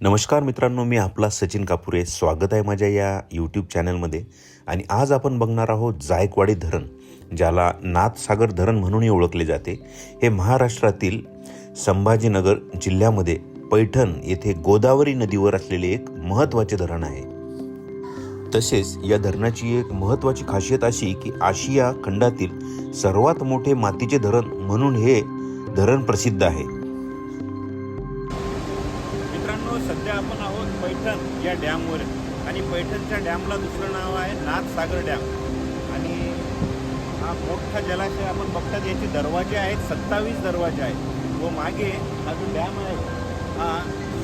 नमस्कार मित्रांनो मी आपला सचिन कापुरे. स्वागत आहे माझ्या या यूट्यूब चॅनलमध्ये आणि आज आपण बघणार आहोत जायकवाडी धरण ज्याला नाथसागर धरण म्हणूनही ओळखले जाते. हे महाराष्ट्रातील संभाजीनगर जिल्ह्यामध्ये पैठण येथे गोदावरी नदीवर असलेले एक महत्त्वाचे धरण आहे. तसेच या धरणाची एक महत्त्वाची खासियत अशी की आशिया खंडातील सर्वात मोठे मातीचे धरण म्हणून हे धरण प्रसिद्ध आहे. सध्या आपण आहोत पैठण या डॅमवर. आणि पैठणच्या डॅमला दुसरं नाव आहे नाथसागर डॅम. आणि हा मोठा जलाशय आपण बघतात याचे दरवाजे आहेत सत्तावीस दरवाजे आहेत. व मागे हा जो डॅम आहे हा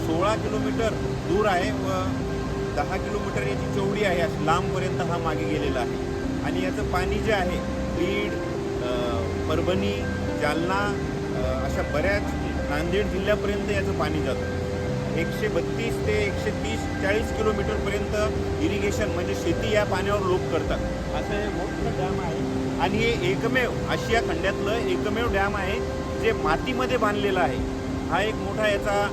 सोळा किलोमीटर दूर आहे व दहा किलोमीटर याची चौडी आहे लांबपर्यंत हा मागे गेलेला आहे. आणि याचं पाणी जे आहे बीड परभणी जालना अशा बऱ्याच नांदेड जिल्ह्यापर्यंत याचं पाणी जातं. एकशे बत्तीस ते एकशे तीस चाळीस किलोमीटरपर्यंत इरिगेशन म्हणजे शेती या पाण्यावर लोक करतात. असं हे मोठं डॅम आहे. आणि हे एकमेव आशिया खंडातलं एकमेव डॅम आहे जे मातीमध्ये बांधलेलं आहे. हा एक मोठा याचा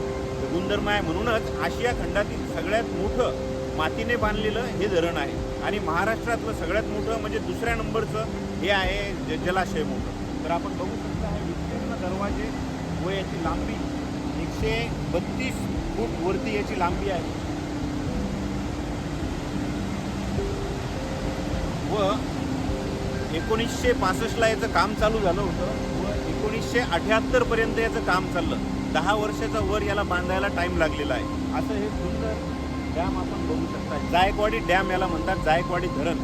गुणधर्म आहे. म्हणूनच आशिया खंडातील सगळ्यात मोठं मातीने बांधलेलं हे धरण आहे. आणि महाराष्ट्रातलं सगळ्यात मोठं म्हणजे दुसऱ्या नंबरचं हे आहे ज- जलाशय मोठं. तर आपण बघू शकता हे विस्तीर्ण दरवाजे व याची लांबी एकशे बत्तीस फूट वरती याची लांबी आहे. व एकोणीसशे पासष्टला याचं काम चालू झालं होतं. व एकोणीसशे अठ्याहत्तर पर्यंत याचं काम चाललं. दहा वर्षाचा वर याला बांधायला टाइम लागलेला आहे. असं हे सुंदर डॅम आपण बघू शकता. जायकवाडी डॅम याला म्हणतात. जायकवाडी धरण.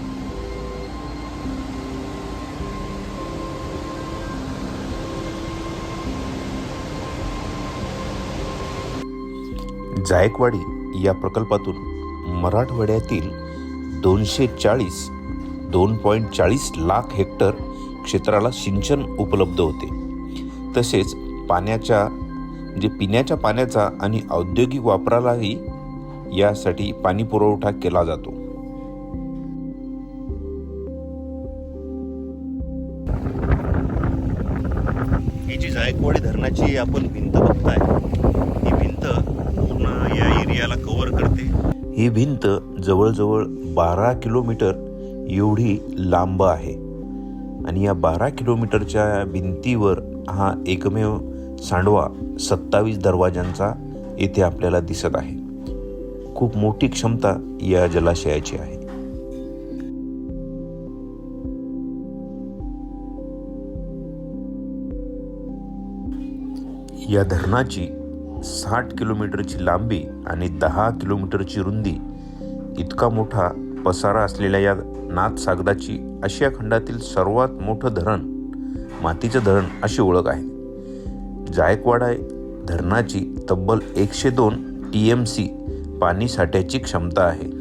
जायकवाडी या प्रकल्पातून मराठवाड्यातील दोनशे चाळीस दोन पॉईंट चाळीस लाख हेक्टर क्षेत्राला सिंचन उपलब्ध होते. तसेच पाण्याच्या जे पिण्याच्या पाण्याचा आणि औद्योगिक वापरालाही यासाठी पाणी पुरवठा केला जातो. ही जी जायकवाडी धरणाची आपण भिंत बघताय ही भिंत एरियाला कव्हर करते. ही भिंत जवळजवळ बारा किलोमीटर एवढी लांब आहे. आणि या बारा किलोमीटरच्या भिंतीवर हा एकमेव सांडवा सत्तावीस दरवाजांचा येथे आपल्याला दिसत आहे. खूप मोठी क्षमता या जलाशयाची आहे. या धरणाची साठ किलोमीटरची लांबी आणि दहा किलोमीटरची रुंदी इतका मोठा पसारा असलेल्या या नाथसागराची आशिया खंडातील सर्वात मोठं धरण मातीचं धरण अशी ओळख आहे. जायकवाडा धरणाची तब्बल एकशे दोन टी एम सी पाणी साठ्याची क्षमता आहे.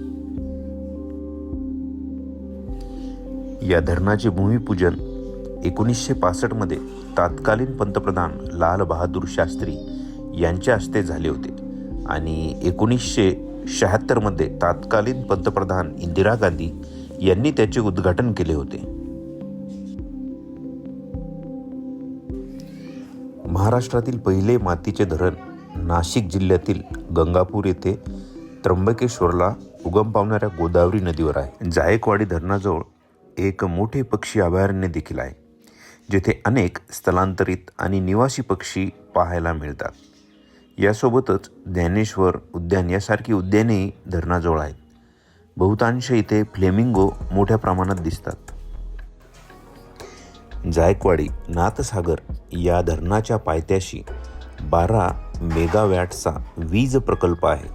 या धरणाचे भूमिपूजन एकोणीसशे पासष्टमध्ये तत्कालीन पंतप्रधान लाल बहादूर शास्त्री यांच्या हस्ते झाले होते. आणि एकोणीसशे शहात्तरमध्ये तत्कालीन पंतप्रधान इंदिरा गांधी यांनी त्याचे उद्घाटन केले होते. महाराष्ट्रातील पहिले मातीचे धरण नाशिक जिल्ह्यातील गंगापूर येथे त्र्यंबकेश्वरला उगम पावणाऱ्या गोदावरी नदीवर आहे. जायकवाडी धरणाजवळ एक मोठे पक्षी अभयारण्य देखील आहे जेथे अनेक स्थलांतरित आणि निवासी पक्षी पाहायला मिळतात. यासोबतच ज्ञानेश्वर उद्यान यासारखी उद्यानेही धरणाजवळ आहेत. बहुतांश इथे फ्लेमिंगो मोठ्या प्रमाणात दिसतात. जायकवाडी नाथसागर या धरणाच्या पायथ्याशी बारा मेगावॅटचा वीज प्रकल्प आहे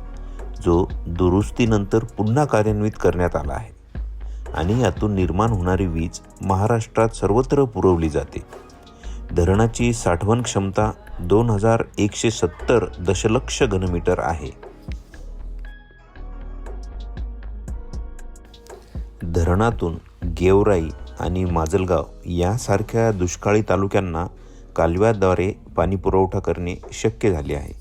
जो दुरुस्तीनंतर पुन्हा कार्यान्वित करण्यात आला आहे. आणि यातून निर्माण होणारी वीज महाराष्ट्रात सर्वत्र पुरवली जाते. धरणाची साठवण क्षमता दोन हजार एकशे सत्तर दशलक्ष घनमीटर आहे. धरणातून गेवराई आणि माजलगाव यासारख्या दुष्काळी तालुक्यांना कालव्याद्वारे पाणी पुरवठा करणे शक्य झाले आहे.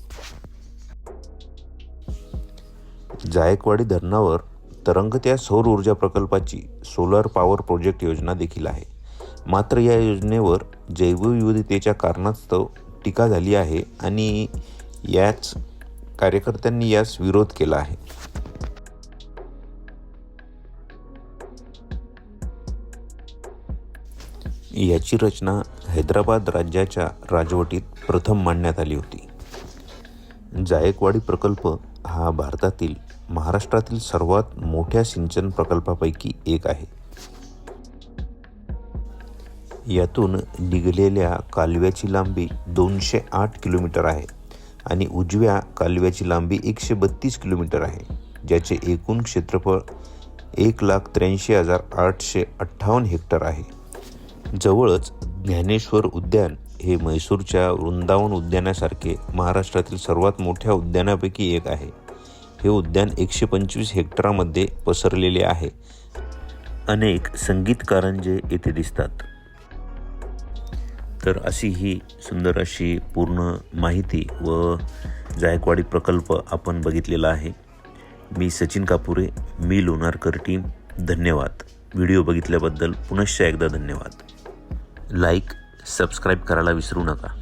जायकवाडी धरणावर तरंगत्या सौर ऊर्जा प्रकल्पाची सोलर पॉवर प्रोजेक्ट योजना देखील आहे. मात्र या योजनेवर जैवविविधतेच्या कारणास्तव टीका झाली आहे आणि याच कार्यकर्त्यांनी यास विरोध केला आहे. याची रचना हैदराबाद राज्याच्या राजवटीत प्रथम मांडण्यात आली होती. जायकवाडी प्रकल्प हा भारतातील महाराष्ट्रातील सर्वात मोठ्या सिंचन प्रकल्पापैकी एक आहे. यातून निघालेल्या कालव्याची लांबी दोनशे आठ किलोमीटर आहे आणि उजव्या कालव्याची लांबी एकशे बत्तीस किलोमीटर आहे ज्याचे एकूण क्षेत्रफळ एक लाख त्र्याऐंशी हजार आठशे अठ्ठावन्न हेक्टर आहे. जवळच ज्ञानेश्वर उद्यान हे म्हैसूरच्या वृंदावन उद्यानासारखे महाराष्ट्रातील सर्वात मोठ्या उद्यानापैकी एक आहे. हे उद्यान एकशे पंचवीस हेक्टरामध्ये पसरलेले आहे. अनेक संगीतकारंजे येथे दिसतात. तर अशी ही सुंदर अशी पूर्ण माहिती व जायकवाडी प्रकल्प आपण बघितलेला आहे. मी सचिन कापुरे मी लोणारकर टीम. धन्यवाद. व्हिडिओ बघितल्याबद्दल पुनश्च एकदा धन्यवाद. लाईक सबस्क्राईब करायला विसरू नका.